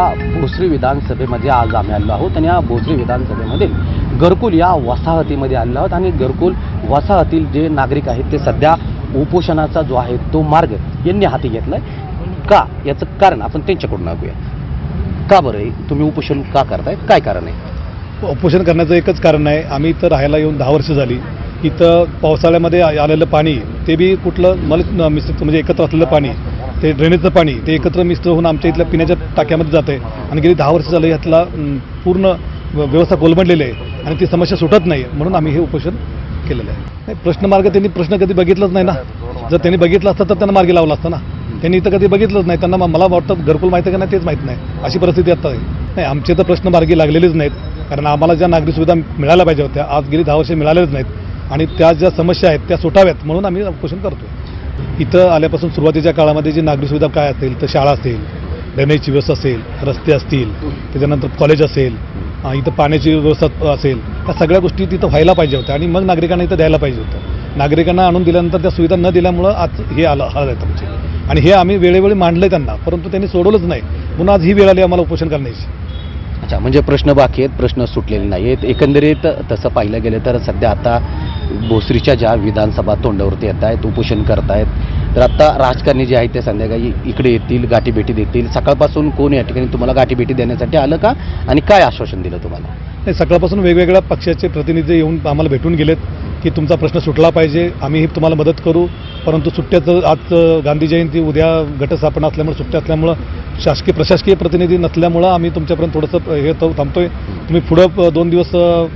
भोसरी विधानसभेमध्ये आज आम्ही आलो आहोत आणि या भोसरी विधानसभेमध्ये घरकुल या वसाहतीमध्ये आलो आहोत आणि घरकुल वसाहतील जे नागरिक आहेत ते सध्या उपोषणाचा जो आहे तो मार्ग यांनी हाती घेतलाय. का? याचं कारण आपण त्यांच्याकडून ऐकूया का बरं? तुम्ही उपोषण का करताय? काय कारण आहे? उपोषण करण्याचं एकच कारण आहे. आम्ही इथं राहायला येऊन दहा वर्ष झाली. इथं पावसाळ्यामध्ये आलेलं पाणी ते बी कुठलं मल मिस म्हणजे एकत्र असलेलं पाणी ते ड्रेनेजचं पाणी ते एकत्र मिसळ होऊन आमच्या इथल्या पिण्याच्या टाक्यामध्ये जातं आहे आणि गेली दहा वर्ष झालं यातला पूर्ण व्यवस्था कोलमडलेली आहे आणि ती समस्या सुटत नाही म्हणून आम्ही हे उपोषण केलेलं आहे. नाही, प्रश्नमार्ग त्यांनी प्रश्न कधी बघितलंच नाही ना. जर त्यांनी बघितलं असतं तर त्यांना मार्गी लावला असतं ना. त्यांनी इथं कधी बघितलंच नाही. त्यांना मला वाटतं घरकुल माहिती आहे का नाही तेच माहीत नाही. अशी परिस्थिती आता आहे. नाही आमचे तर प्रश्न मार्गी लागलेलेच नाहीत. कारण आम्हाला ज्या नागरी सुविधा मिळायला पाहिजे होत्या आज गेली दहा वर्ष मिळालेच नाहीत. आणि त्या ज्या समस्या आहेत त्या सुटाव्यात. म्हणून आम्ही उपोषण करतो इथं आल्यापासून सुरुवातीच्या काळामध्ये जी नागरी सुविधा काय असेल तर शाळा असेल ड्रेनेजची व्यवस्था असेल रस्ते असतील त्याच्यानंतर कॉलेज असेल इथं पाण्याची व्यवस्था असेल त्या सगळ्या गोष्टी तिथं व्हायला पाहिजे होत्या आणि मग नागरिकांना इथं द्यायला पाहिजे होतं. नागरिकांना आणून दिल्यानंतर त्या सुविधा न दिल्यामुळं आज हे आलं आलं आहे तुमचे आणि हे आम्ही वेळोवेळी मांडलं त्यांना परंतु त्यांनी सोडवलंच नाही. म्हणून आज ही वेळ आली आम्हाला उपोषण करण्याची. अच्छा म्हणजे प्रश्न बाकी आहेत प्रश्न सुटलेले नाही आहेत एकंदरीत तसं पाहिलं गेलं तर सध्या आता भोसरीच्या ज्या विधानसभा तोंडावरती येत आहेत उपोषण करत आहेत तर आता राजकारणी जे आहेत ते संध्याकाळी इकडे येतील गाठीभेटी देतील. सकाळपासून कोण या ठिकाणी तुम्हाला गाठीभेटी देण्यासाठी आलं का? आणि काय आश्वासन दिलं तुम्हाला? नाही सकाळपासून वेगवेगळ्या पक्षाचे प्रतिनिधी येऊन आम्हाला भेटून गेलेत की तुमचा प्रश्न सुटला पाहिजे. आम्ही तुम्हाला मदत करू. परंतु सुट्ट्याचं आज गांधी जयंती उद्या घटस्थापना असल्यामुळे सुट्ट्या असल्यामुळं शासकीय प्रशासकीय प्रतिनिधी नसल्यामुळं आम्ही तुमच्यापर्यंत थोडंसं हे थांबतोय. तुम्ही पुढं दोन दिवस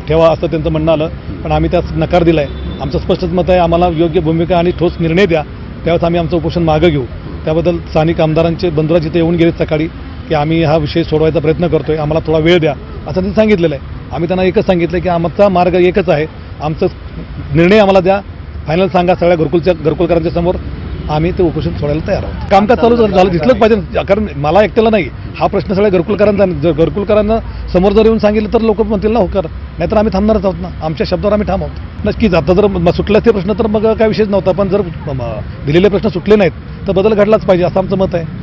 ठेवा असं त्यांचं म्हणणं आलं. पण आम्ही त्यास नकार दिला आहे आमचं स्पष्टच मत आहे आम्हाला योग्य भूमिका आणि ठोस निर्णय द्या. त्यावेळेस आम्ही आमचं उपोषण मागं घेऊ. त्याबद्दल स्थानिक आमदारांचे बंधुराज इथे येऊन गेलेत सकाळी की आम्ही हा विषय सोडवायचा प्रयत्न करतोय. आम्हाला थोडा वेळ द्या असं त्यांनी सांगितलेलं आहे. आम्ही त्यांना एकच सांगितलं की आमचा मार्ग एकच आहे. आमचं निर्णय आम्हाला द्या. फायनल सांगा सगळ्या घरकुलच्या घरकुलकरांच्या समोर. आम्ही ते उपोषण सोडायला तयार आहोत. कामकाज चालू झालं. दिसलंच पाहिजे. कारण मला एकट्याला नाही हा प्रश्न सगळ्या घरकुलकरांचा. जर घरकुलकरांना समोर जर येऊन सांगितलं तर लोक म्हणतील ना होकार नाहीतर आम्ही थांबणारच आहोत ना. आमच्या शब्दावर आम्ही ठाम आहोत. नक्कीच आता जर म- सुटले ते प्रश्न तर मग काय विषयच नव्हता पण जर दिलेले प्रश्न सुटले नाहीत तर बदल घडलाच पाहिजे असं आमचं मत आहे.